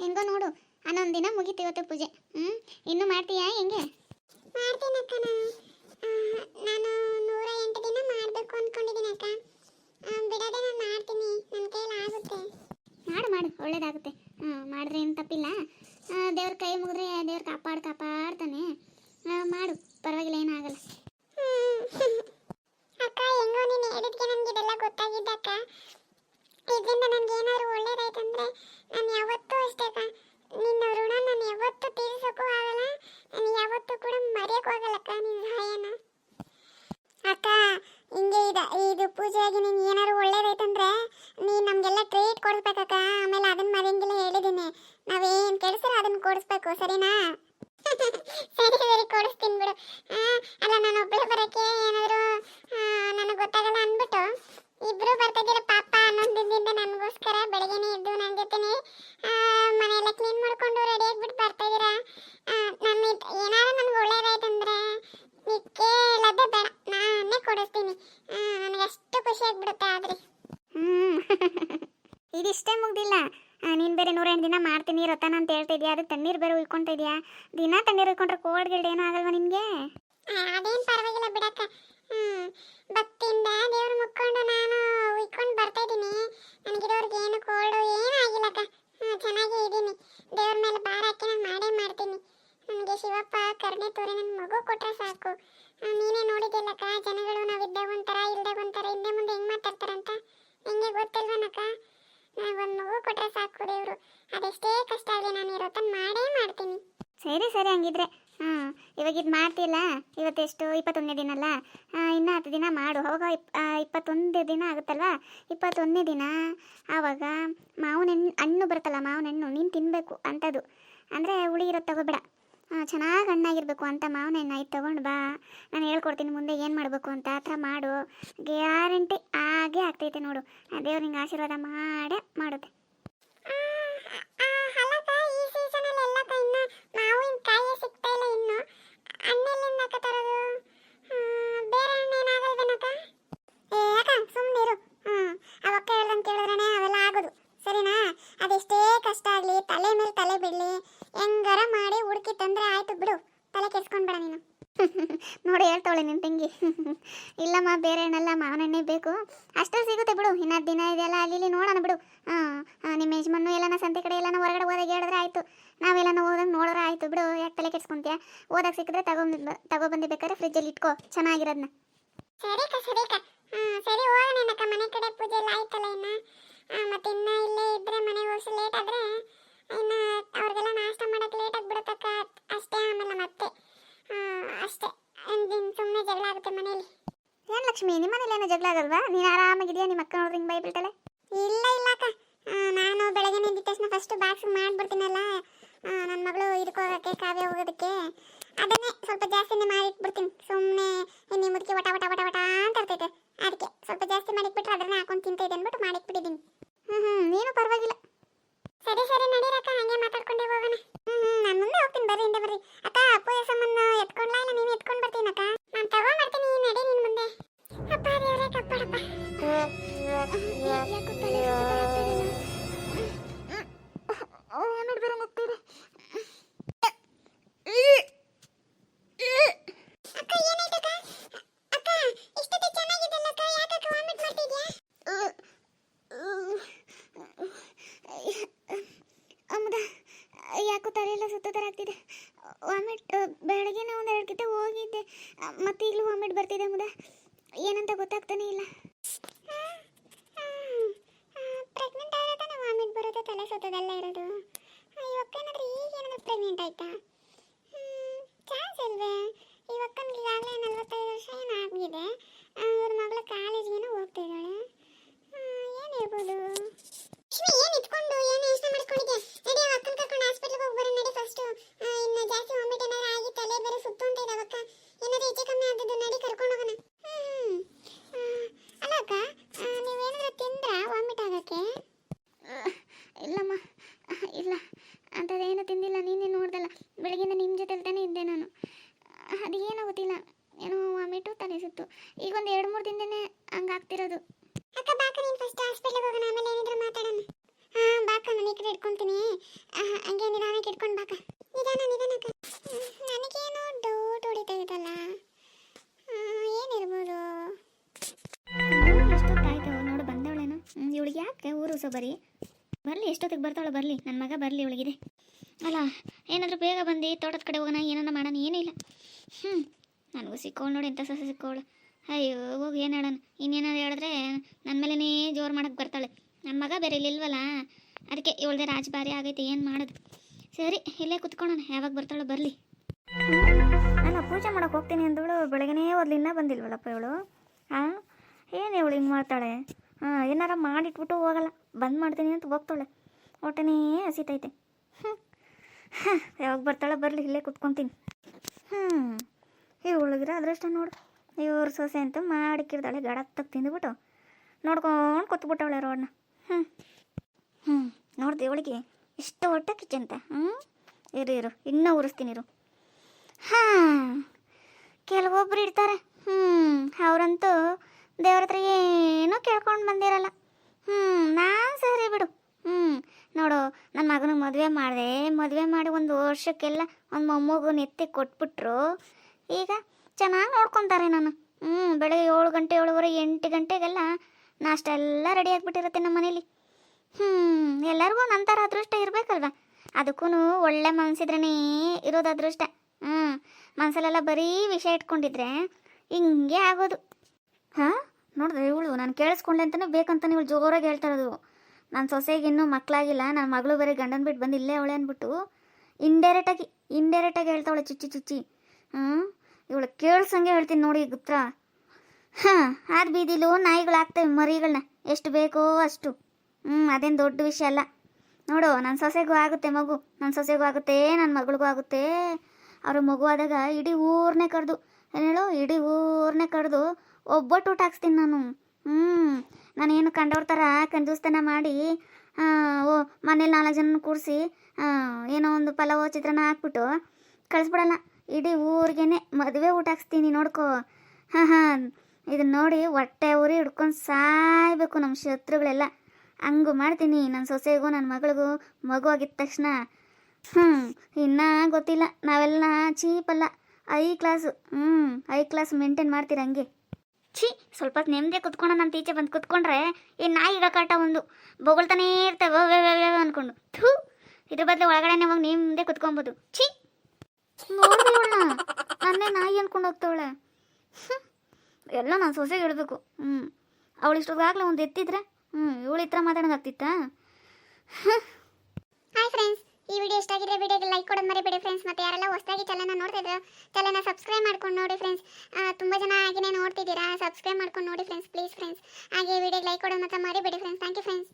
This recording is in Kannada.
ಹೆಂಗೋ ನೋಡು ಹನ್ನೊಂದು ದಿನ ಮುಗೀತು ಇವತ್ತು ಪೂಜೆ. ಹ್ಞೂ ಇನ್ನೂ ಮಾಡ್ತೀಯಾ ಹೆಂಗೆ? ಮಾಡ್ತೀನಕ್ಕ ನಾನು. ನಾನು ನೂರ ಎಂಟು ದಿನ ಮಾಡಬೇಕು ಅಂದ್ಕೊಂಡಿದ್ದೀನಿ ಅಕ್ಕ. ಬಿಡದೆ ನಾನು ಮಾಡ್ತೀನಿ. ನನ್ನ ಕೈಯಲ್ಲಿ ಆಗುತ್ತೆ. ಮಾಡು ಮಾಡು ಒಳ್ಳೇದಾಗುತ್ತೆ. ಹ್ಞೂ ಮಾಡಿದ್ರೆ ಏನು ತಪ್ಪಿಲ್ಲ. ದೇವ್ರ ಕೈ ಮುಗಿದ್ರೆ ದೇವ್ರ ಕಾಪಾಡು ಕಾಪಾಡ್ತಾನೆ ಆ, ಮಾಡು ಪರವಾಗಿಲ್ಲ ಏನಾಗಲ್ಲ ಹ್ಮ್. ಅಕ್ಕ ಹೆಂಗೋ ನೀನು ಹೇಳಿದ್ಕೆ ನನಗೆ ಇದೆಲ್ಲ ಗೊತ್ತಾಗಿದ್ದಕ್ಕ ಇದರಿಂದ ನನಗೆ ಏನಾದ್ರು ಒಳ್ಳೇದಾಯ್ತಂದ್ರೆ ನಾನು ಯಾವತ್ತೂ ಅಷ್ಟೇ ಅಕ್ಕ ನಿನ್ನ ಋಣ ನಾನು ಯಾವತ್ತೂ ತೀರಿಸೋಕ್ಕೂ ಆಗಲ್ಲ ನಾನು ಯಾವತ್ತೂ ಕೂಡ ಮರೆಯೋಕ್ಕೂ ಆಗಲ್ಲಕ್ಕ ನಿನ್ನ ಸಹಾಯನ ಅಕ್ಕ ಹಿಂಗೆ ಇದೆ ಇದು ಪೂಜೆಯಾಗಿ ನೀನು ಏನಾದ್ರು ಒಳ್ಳೇದೈತಂದ್ರೆ ನೀನು ನಮಗೆಲ್ಲ ಟ್ರೀಟ್ ಕೊಡಿಸ್ಬೇಕಕ್ಕ. ಆಮೇಲೆ ಅದನ್ನ ಮರೆಯಂಗಿಲ್ಲ ಹೇಳಿದ್ದೀನಿ ನಾವೇನು ಕೆಲ್ಸರ ಅದನ್ನ ಕೊಡಿಸ್ಬೇಕು, ಸರಿನಾ ಸರಿ ಸರಿ ಕೊಡಿಸ್ತೀನಿ ಬಿಡು ಆ, ಅಲ್ಲ ನಾನು ಒಬ್ಬಳೆ ಬರೋಕ್ಕೆ ಏನಾದರೂ ನನಗೆ ಗೊತ್ತಾಗಲ್ಲ ಅಂದ್ಬಿಟ್ಟು ಇಬ್ರು ಬರ್ತಾ ಇದ್ದೀರ ಪಾಪ ಹನ್ನೊಂದು ದಿನದಿಂದ ನನಗೋಸ್ಕರ ಬೆಳಗ್ಗೆನೇ ಎದ್ದು ನನ್ನ ಜೊತೆನೇ ಆ, ಮನೆಯೆಲ್ಲ ಕ್ಲೀನ್ ಮಾಡ್ಕೊಂಡು ರೆಡಿ ಆಗಿಬಿಟ್ಟು ಬರ್ತಾ ಇದ್ದೀರಾ ನನ್ನ ಏನಾದ್ರು ನನಗೆ ಒಳ್ಳೇದಾಯ್ತಂದ್ರೆ ನಿಕ್ಕೆ ಲದ್ದೆ ಬೇಡ ನಾನೇ ಕೊಡಿಸ್ತೀನಿ ನನಗೆ ಅಷ್ಟು ಖುಷಿ ಆಗ್ಬಿಡುತ್ತೆ ಆದ್ರೆ ಹ್ಞೂ ಇದಿಷ್ಟೇ ಮುಗ್ದಿಲ್ಲ. ನೀನು ಬೇರೆ ನೂರೆಂಟು ದಿನ ಮಾಡ್ತೀನಿ, ರತನ ಅಂತ ಹೇಳ್ತಾ ಇದೀಯ ಅದು ತಣ್ಣೀರು ಬೇರೆ ಉಯ್ಕೊಂತ ಇದೆಯಾ? ದಿನ ತಣ್ಣೀರು ಉಯ್ಕೊಂಡ್ರೆ ಕೋಲ್ಡ್ ಗಿಲ್ಡ್ ಏನೂ ಆಗಲ್ವಾ ನಿನಗೆ? ಅದೇನು ಪರವಾಗಿಲ್ಲ ಬಿಡಕ್ಕ. ಹ್ಮ್, ಭಕ್ತಿಯಿಂದ ದೇವ್ರ ಮುಕ್ಕೊಂಡು ನಾನು ಉಯ್ಕೊಂಡು ಬರ್ತಾ ಇದ್ದೀನಿ. ನನಗಿರೋರ್ಗೆ ಏನು ಕೋಲ್ಡ್ ಏನೂ ಆಗಿಲ್ಲಕ್ಕ ಚೆನ್ನಾಗೇ ಇದ್ದೀನಿ. ದೇವ್ರ ಮೇಲೆ ಭಾರ ಹಾಕಿ ನಾನು ಮಾಡೇ ಮಾಡ್ತೀನಿ. ನನಗೆ ಶಿವಪ್ಪ ಕರುಣೆ ತೋರಿ ನನ್ನ ಮಗು ಕೊಟ್ಟರೆ ಸಾಕು. ಸರಿ ಸರಿ ಹಂಗಿದ್ರೆ. ಹಾಂ ಇವಾಗ ಇದು ಮಾಡ್ತಿಲ್ಲ ಇವತ್ತೆಷ್ಟು? ಇಪ್ಪತ್ತೊಂದನೇ ದಿನ ಅಲ್ಲ ಇನ್ನೂ ಹತ್ತು ದಿನ ಮಾಡು. ಅವಾಗ ಇಪ್ ಇಪ್ಪತ್ತೊಂದು ದಿನ ಆಗುತ್ತಲ್ವಾ? ಇಪ್ಪತ್ತೊಂದನೇ ದಿನ? ಆವಾಗ ಮಾವಿನ ಹಣ್ಣು ಹಣ್ಣು ಬರುತ್ತಲ್ಲ, ಮಾವಿನ ಹಣ್ಣು, ನೀನು ತಿನ್ನಬೇಕು ಅಂಥದ್ದು ಅಂದರೆ ಹುಳಿ ಇರೋದು ತಗೋಬೇಡ. ಚೆನ್ನಾಗಿ ಹಣ್ಣಾಗಿರ್ಬೇಕು ಅಂತ ಮಾವಿನ ಹಣ್ಣು. ಆಯ್ತು, ತೊಗೊಂಡು ಬಾ. ನಾನು ಹೇಳ್ಕೊಡ್ತೀನಿ ಮುಂದೆ ಏನು ಮಾಡಬೇಕು ಅಂತ. ಆ ಥರ ಮಾಡು. ಗ್ಯಾರಂಟಿ ಆಗೇ ಆಗ್ತೈತೆ ನೋಡು. ದೇವ್ರು ನಿಂಗೆ ಆಶೀರ್ವಾದ ಮಾಡೇ ಮಾಡುತ್ತೆ ಅಲ್ಲಕ್ಕ ಈ ಸೀಸನಲ್ಲಿ ಎಲ್ಲಕ್ಕ ಇನ್ನು ಮಾವಿನ ಕಾಯಿ ಸಿಗ್ತಾ ಇಲ್ಲ ಇನ್ನು ಹಣ್ಣೆಲ್ಲಿಂದ ತರೋದು ಬೇರೆ ಹಣ್ಣು ಏನಾಗಲ್ವೇನಕ್ಕ ಏ ಅಕ್ಕ ಸುಮ್ಮನೆ ಇರು ಹ್ಮ್ ಅವಕ್ಕ ಹೇಳ್ದಂಗೆ ಕೇಳಿದ್ರೇ ಅವೆಲ್ಲ ಆಗೋದು ಸರಿನಾ ಅದೆಷ್ಟೇ ಕಷ್ಟ ಆಗಲಿ ತಲೆ ಮೇಲೆ ತಲೆ ಬಿಡಲಿ ಹೆಂಗಾರ ಮಾಡಿ ಹುಡುಕಿ ತಂದ್ರೆ ಆಯ್ತು ಬಿಡು ತಲೆ ಕೆಡ್ಸ್ಕೊಂಡ್ಬೇಡ ನೀನು ಹೇಳ್ತಾವಳೆ ನಿನ್ನ ತಂಗಿ. ಇಲ್ಲಮ್ಮ, ಬೇರೆ ಹಣ್ಣಲ್ಲ ಮಾವಿನ ಬೇಕು. ಅಷ್ಟೇ ಸಿಗುತ್ತೆ ಬಿಡು, ಇನ್ನ ದಿನ ಇದೆಲ್ಲ ಅಲ್ಲಿ ಇಲ್ಲಿ ನೋಡೋಣ ಬಿಡು. ಹಾಂ ನಿಮ್ಮ ಯಜಮಾನು ಎಲ್ಲನ ಸಂತೆ ಕಡೆ ಎಲ್ಲನ ಹೊರಗಡೆ ಹೋದಾಗ ಹೇಳಿದ್ರೆ ಆಯಿತು. ನಾವೆಲ್ಲನ ಹೋದಾಗ ನೋಡಿದ್ರೆ ಆಯಿತು ಬಿಡು, ಯಾಕೆ ತಲೆ ಕೆಡ್ಸ್ಕೊಂತೀಯ? ಓದಾಗ ಸಿಕ್ಕಿದ್ರೆ ತಗೊಂಡ್ ತಗೊಬಂದು ಬೇಕಾದ್ರೆ ಫ್ರಿಜ್ಜಲ್ಲಿ ಇಟ್ಕೋ ಚೆನ್ನಾಗಿರೋದನ್ನ ಸರಿ ಸರಿ ಸರಿ ಹೋಗೋಣ ಮನೆ ಕಡೆ ಪೂಜೆ ಎಲ್ಲ ಆಯ್ತಲ್ಲ ಇನ್ನ? ಮತ್ತೆ ಇನ್ನ ಇಲ್ಲೇ ಇದ್ರೆ ಮನೆಗೆ ಹೋಗಿ ಲೇಟ್ ಆದ್ರೆ ಇನ್ನ ಅವ್ರಿಗೆಲ್ಲ ನಾಷ್ಟ ಮಾಡಕ್ ಲೇಟ್ ಆಗ್ಬಿಡುತ್ತಕ್ಕ ಅಷ್ಟೇ ಆಮೇಲೆ ಮತ್ತೆ ಆ, ಅಷ್ಟೇ ಒಂದಿನ ಸುಮ್ಮನೆ ಜಗಳ ಆಗುತ್ತೆ ಮನೇಲಿ ಏನು ಲಕ್ಷ್ಮಿ ನಿಮ್ಮನೇಲಿ ಏನೋ ಜಗಳ ಆಗಲ್ವಾ? ನೀನು ಆರಾಮಾಗಿದೆಯಾ? ನಿಮ್ಮ ಅಕ್ಕ ನೋಡ್ರಿ ಹಿಂಗೆ ಬೈಬಿಡ್ತಾಳೆ ವಾಮಿಟ್ ಬೆಳಗ್ಗೆ ಒಂದು ಎರಡು ಕಿತ ಹೋಗಿದ್ದೆ. ಮತ್ತೆ ಈಗಲೂ ವಾಮಿಟ್ ಬರ್ತಿದೆ ಮುದ. ಏನಂತ ಗೊತ್ತಾಗ್ತಾನೆ ಇಲ್ಲ. ಪ್ರೆಗ್ನೆಂಟ್ ಆದ ತಾನೇ ವಾಮಿಟ್ ಬರುತ್ತೆ, ತಲೆ ಸತ್ತದಲ್ಲ ಇರೋದು. ಇವಕ್ಕೇನಾದ್ರೆ ಈಗ ಏನಾದ್ರು ಪ್ರೆಗ್ನೆಂಟ್ ಆಯ್ತಾ? ಚಾನ್ಸ್ ಇಲ್ವೇ? ಇವಕ್ಕನಿಗೆ ಈಗಾಗಲೇ ನಲ್ವತ್ತೈದು ವರ್ಷ ಏನು ಆಗಿದೆ. ಇವ್ರ ಮಗಳು ಕಾಲೇಜ್ಗೇನೋ ಹೋಗ್ತಾ ಏನು ಲಕ್ಷ್ಮಿ ಏನು ಇಟ್ಕೊಂಡು ಏನು ಯೋಚನೆ ಮಾಡ್ಕೊಂಡಿದ್ದೆ ನಡಿ ಆ ಅಕ್ಕನ ಕರ್ಕೊಂಡು ಹಾಸ್ಪಿಟ್ಲಿಗೆ ಹೋಗಿ ಬರೋಣ ನಡಿ ಫಸ್ಟು ಇನ್ನು ಜಾಸ್ತಿ ವಾಮಿಟ್ ಏನಾದ್ರು ಆಗಿ ತಲೆ ಬೇರೆ ಸುತ್ತು ಅಂತ ಇದಾವೆ ಅಕ್ಕ ಏನಾದ್ರು ಹೆಚ್ಚು ಕಮ್ಮಿ ಆದದ್ದು ನಡಿ ಕರ್ಕೊಂಡು ಹೋಗೋಣ ಹ್ಮ್ ಹ್ಮ್. ಅಲ್ಲ ಅಕ್ಕ ನೀವೇನಾದ್ರೂ ತಿಂದ್ರಾ ವಾಮಿಟ್ ಆಗಕ್ಕೆ ಇಲ್ಲಮ್ಮ ಇಲ್ಲ. ಅಂಥದ್ದೇನು ತಿಂದಿಲ್ಲ ನೀನೇ ನೋಡ್ದಲ್ಲ. ಬೆಳಗಿನ ನಿಮ್ಮ ಜೊತೆಲಿ ತಾನೇ ಇದ್ದೆ ನಾನು. ಅದು ಏನೋ ಗೊತ್ತಿಲ್ಲ ಏನೋ ವಾಮಿಟು ತಲೆ ಸುತ್ತು. ಈಗ ಒಂದು ಎರಡು ಮೂರು ದಿನನೇ ಹಂಗಾಗ್ತಿರೋದು. ಅಕ್ಕ ಬಾಕ ನೀನು ಫಸ್ಟ್ ಹಾಸ್ಪಿಟ್ಲಿಗೆ ಹೋಗೋಣ. ಆಮೇಲೆ ಏನಿದ್ರು ಮಾತಾಡೋಣ. ಹಾಂ ಬಾಕ ನಾನು ಈ ಕಡೆ ಇಟ್ಕೊಂತೀನಿ. ಹಂಗೆ ನಿಧಾನಕ್ಕೆ ಇಟ್ಕೊಂಡು ಬಾಕ. ನಿಧಾನ ನಿಧಾನ ನನಗೇನೋ ಡೌಟ್ ಹೊಡಿತಾ ಇದಲ್ಲ ಏನಿರ್ಬೋದು? ಎಷ್ಟೊತ್ತಾಯ್ತು ನೋಡು ಬಂದವಳೇನು. ಇವಳಿಗೆ ಯಾಕೆ ಊರು ಸೊ ಬರೀ ಬರಲಿ, ಎಷ್ಟೊತ್ತಿಗೆ ಬರ್ತಾಳೆ ಬರಲಿ ನನ್ನ ಮಗ ಬರಲಿ ಇವಳಿಗಿದೆ. ಅಲ್ಲ, ಏನಾದರೂ ಬೇಗ ಬಂದು ತೋಟದ ಕಡೆ ಹೋಗೋಣ ಏನನ್ನ ಮಾಡೋಣ, ಏನೂ ಇಲ್ಲ. ಹ್ಞೂ ನನಗೂ ಸಿಕ್ಕೋಳು ನೋಡಿ ಎಂಥ ಸಸ ಸಿಕ್ಕೋಳು. ಅಯ್ಯೋ, ಹೋಗಿ, ಏನು ಹೇಳೋಣ? ಇನ್ನೇನಾದ್ರು ಹೇಳಿದ್ರೆ ನನ್ನ ಮೇಲೇ ಜೋರು ಮಾಡಕ್ಕೆ ಬರ್ತಾಳೆ. ನನ್ನ ಮಗ ಬೇರೆ ಇಲ್ಲಿ ಇಲ್ವಲ್ಲ? ಅದಕ್ಕೆ ಇವಳದೇ ರಾಜಭಾರಿ ಆಗೈತೆ, ಏನು ಮಾಡೋದು? ಸರಿ, ಇಲ್ಲೇ ಕುತ್ಕೊಳ್ಳೋಣ, ಯಾವಾಗ ಬರ್ತಾಳೆ ಬರಲಿ. ನಾನು ಪೂಜೆ ಮಾಡೋಕ್ಕೆ ಹೋಗ್ತೀನಿ ಅಂದವಳು, ಬೆಳಗ್ಗೆನೇ ಓದ್ಲಿ ಇನ್ನೂ ಬಂದಿಲ್ವಲ್ಲಪ್ಪ ಇವಳು? ಹಾಂ ಏನು ಇವಳು ಹಿಂಗೆ ಮಾಡ್ತಾಳೆ? ಏನಾರ ಮಾಡಿಟ್ಬಿಟ್ಟು ಹೋಗಲ್ಲ. ಬಂದ್ ಮಾಡ್ತೀನಿ ಅಂತ ಹೋಗ್ತಾಳೆ. ಹೊಟ್ಟೆನೇ ಹಸಿತೈತೆ. ಹ್ಞೂ ಯಾವಾಗ ಬರ್ತಾಳೆ ಬರಲಿ, ಇಲ್ಲೇ ಕುತ್ಕೊತೀನಿ. ಹ್ಞೂ ಇವಳಿಗಿರ ಅದೃಷ್ಟ ನೋಡು. ಇವ್ರ ಸೊಸೆ ಅಂತ ಮಾಡಿಕ್ಕಿರ್ತಾಳೆ ಗಡತ್ತಾಗ ತಿಂದುಬಿಟ್ಟು. ನೋಡ್ಕೊಂಡು ಕೂತ್ಬಿಟ್ಟವಳೆ ರೋಡ್ನ. ಹ್ಞೂ ಹ್ಞೂ ನೋಡ್ದೆ ಇವಳಿಗೆ ಇಷ್ಟು ಹೊಟ್ಟೆ ಕಿಚ್ಚಂತ ಹ್ಞೂ ಇರು ಇರು. ಇನ್ನೂ ಉರಿಸ್ತೀನಿ, ಇರು. ಹಾಂ. ಕೆಲವೊಬ್ರು ಇರ್ತಾರೆ. ಹ್ಞೂ ಅವರಂತೂ ದೇವ್ರ ಹತ್ರ ಏನೂ ಕೇಳ್ಕೊಂಡು ಬಂದಿರಲ್ಲ. ಹ್ಞೂ ನಾನು ಸರಿ ಬಿಡು. ಹ್ಞೂ ನೋಡು ನನ್ನ ಮಗನಿಗೆ ಮದುವೆ ಮಾಡಿದೆ. ಮದುವೆ ಮಾಡಿ ಒಂದು ವರ್ಷಕ್ಕೆಲ್ಲ ಒಂದು ಮೊಮ್ಮಗು ನೆತ್ತಿ ಕೊಟ್ಬಿಟ್ರು. ಈಗ ಚೆನ್ನಾಗಿ ನೋಡ್ಕೊತಾರೆ ನಾನು. ಹ್ಞೂ ಬೆಳಗ್ಗೆ ಏಳು ಗಂಟೆ, ಏಳುವರೆ, ಎಂಟು ಗಂಟೆಗೆಲ್ಲ ನಾಷ್ಟ ಎಲ್ಲ ರೆಡಿ ಆಗಿಬಿಟ್ಟಿರುತ್ತೆ ನಮ್ಮ ಮನೇಲಿ. ಹ್ಞೂ ಎಲ್ಲರಿಗೂ ನಂತರ ಅದೃಷ್ಟ ಇರಬೇಕಲ್ವಾ? ಅದಕ್ಕೂ ಒಳ್ಳೆ ಮನಸ್ಸಿದ್ರೇ ಇರೋದು ಅದೃಷ್ಟ. ಹ್ಞೂ ಮನಸ್ಸಲ್ಲೆಲ್ಲ ಬರೀ ವಿಷಯ ಇಟ್ಕೊಂಡಿದ್ರೆ ಹಿಂಗೆ ಆಗೋದು. ಹಾಂ? ನೋಡಿದ್ರೆ ಇವಳು ನಾನು ಕೇಳಿಸ್ಕೊಂಡೆ ಅಂತಲೇ ಬೇಕಂತಾನೆ ಇವಳು ಜೋರಾಗಿ ಹೇಳ್ತಾ ಇರೋದು. ನನ್ನ ಸೊಸೆಗೆ ಇನ್ನೂ ಮಕ್ಕಳಾಗಿಲ್ಲ ನನ್ನ ಮಗಳು ಬರೀ ಗಂಡನ ಬಿಟ್ಟು ಬಂದು ಇಲ್ಲೇ ಅವಳೆ ಅಂದ್ಬಿಟ್ಟು ಇಂಡೈರೆಕ್ಟಾಗಿ ಇಂಡೈರೆಕ್ಟಾಗಿ ಹೇಳ್ತಾವಳೆ ಚುಚ್ಚಿ ಚುಚ್ಚಿ. ಹ್ಞೂ ಇವಳು ಕೇಳಿಸಂಗೆ ಹೇಳ್ತೀನಿ ನೋಡಿ ಗುತ್ರ ಹಾಂ, ಆದ ಬೀದಿಲು ನಾಯಿಗಳು ಆಗ್ತವೆ ಮರಿಗಳನ್ನ. ಎಷ್ಟು ಬೇಕೋ ಅಷ್ಟು. ಹ್ಞೂ ಅದೇನು ದೊಡ್ಡ ವಿಷಯ ಅಲ್ಲ. ನೋಡು ನನ್ನ ಸೊಸೆಗೂ ಆಗುತ್ತೆ ಮಗು. ನನ್ನ ಸೊಸೆಗೂ ಆಗುತ್ತೆ ನನ್ನ ಮಗಳಿಗೂ ಆಗುತ್ತೆ. ಅವ್ರ ಮಗು ಆದಾಗ ಇಡೀ ಊರನ್ನೇ ಕರೆದು, ಏನು ಹೇಳು? ಇಡೀ ಊರನ್ನೇ ಕರೆದು ಒಬ್ಬಟ್ಟು ಊಟ ಹಾಕ್ಸ್ತೀನಿ ನಾನು. ಹ್ಞೂ ನಾನೇನು ಕಂಡವ್ರ ಥರ ಕಂಜೂಸ್ತನ ಮಾಡಿ ಓ, ಮನೇಲಿ ನಾಲ್ಕು ಜನ ಕೂರಿಸಿ ಏನೋ ಒಂದು ಪಲಾವ್ ಚಿತ್ರಾನ್ನ ಹಾಕ್ಬಿಟ್ಟು ಕಳಿಸ್ಬಿಡಲ್ಲ. ಇಡೀ ಊರಿಗೇನೆ ಮದುವೆ ಊಟ ಹಾಕ್ಸ್ತೀನಿ ನೋಡ್ಕೋ. ಹಾಂ ಹಾಂ ಇದನ್ನ ನೋಡಿ ಹೊಟ್ಟೆ ಉರಿ ಹಿಡ್ಕೊಂಡು ಸಾಯ್ಬೇಕು ನಮ್ಮ ಶತ್ರುಗಳೆಲ್ಲ. ಹಂಗು ಮಾಡ್ತೀನಿ ನನ್ನ ಸೊಸೆಗೂ ನನ್ನ ಮಗಳಿಗೂ, ಮಗು ಆಗಿದ ತಕ್ಷಣ. ಹ್ಞೂ ಇನ್ನೂ ಗೊತ್ತಿಲ್ಲ. ನಾವೆಲ್ಲ ಚೀಪಲ್ಲ ಐ ಕ್ಲಾಸು. ಹ್ಞೂ ಐ ಕ್ಲಾಸ್ ಮೇಂಟೈನ್ ಮಾಡ್ತೀರ ಹಂಗೆ. ಛೀ, ಸ್ವಲ್ಪ ನೆಮ್ಮದಿ ಕುತ್ಕೊಂಡು ನಾನು ಈಚೆ ಬಂದು ಕುತ್ಕೊಂಡ್ರೆ ಈ ನಾಯಿಗ ಕಾಟ ಒಂದು. ಬೊಗಳ್ತಾನೇ ಇರ್ತವೆ ಅಂದ್ಕೊಂಡು ಥೂ, ಇದ್ರ ಬದಲು ಒಳಗಡೆ ಹೋಗಿ ನಿಮ್ಮದೇ ಕುತ್ಕೊಬೋದು. ಛೀ ನೋಡ್ರಿ ಇವಳನ್ನ ನನ್ನೇ ನಾಯಿ ಅಂದ್ಕೊಂಡು ಹೋಗ್ತಾವಳೆ. ಎಲ್ಲ ನಾನು ಸೊಸೆಗೆ ಹೇಳ್ಬೇಕು. ಹ್ಞೂ ಅವಳು ಇಷ್ಟೊತ್ತಾಗಲೇ ಒಂದು ಎತ್ತಿದ್ರೆ ಹ್ಞೂ ಇವಳು ಇತ್ರ ಮಾತಾಡೋದಾಗ್ತಿತ್ತಾ? ಹಾಯ್ ಫ್ರೆಂಡ್ಸ್ ಈ ವಿಡಿಯೋ ಇಷ್ಟ ಆಗಿದ್ರೆ ವಿಡಿಯೋಗೆ ಲೈಕ್ ಕೊಡೋದು ಮರಿಬೇಡಿ ಫ್ರೆಂಡ್ಸ್ ಮತ್ತೆ ಯಾರೆಲ್ಲ ಹೊಸದಾಗಿ ಚಾನಲ್ನ ನೋಡ್ತಾ ಇದ್ರೆ ಸಬ್ಸ್ಕ್ರೈಬ್ ಮಾಡ್ಕೊಂಡು ನೋಡಿ ಫ್ರೆಂಡ್ಸ್ ತುಂಬ ಜನ ಆಗಿನೇ ನೋಡ್ತಿದ್ದೀರಾ ಸಬ್ಸ್ಕ್ರೈಬ್ ಮಾಡ್ಕೊಂಡು ನೋಡಿ ಫ್ರೆಂಡ್ಸ್ ಪ್ಲೀಸ್ ಫ್ರೆಂಡ್ಸ್ ಹಾಗೆ ವಿಡಿಯೋಗೆ ಲೈಕ್ ಕೊಡೋದು ಮತ್ತೆ ಮರಿಬೇಡಿ ಫ್ರೆಂಡ್ಸ್ ಥ್ಯಾಂಕ್ ಯು ಫ್ರೆಂಡ್ಸ್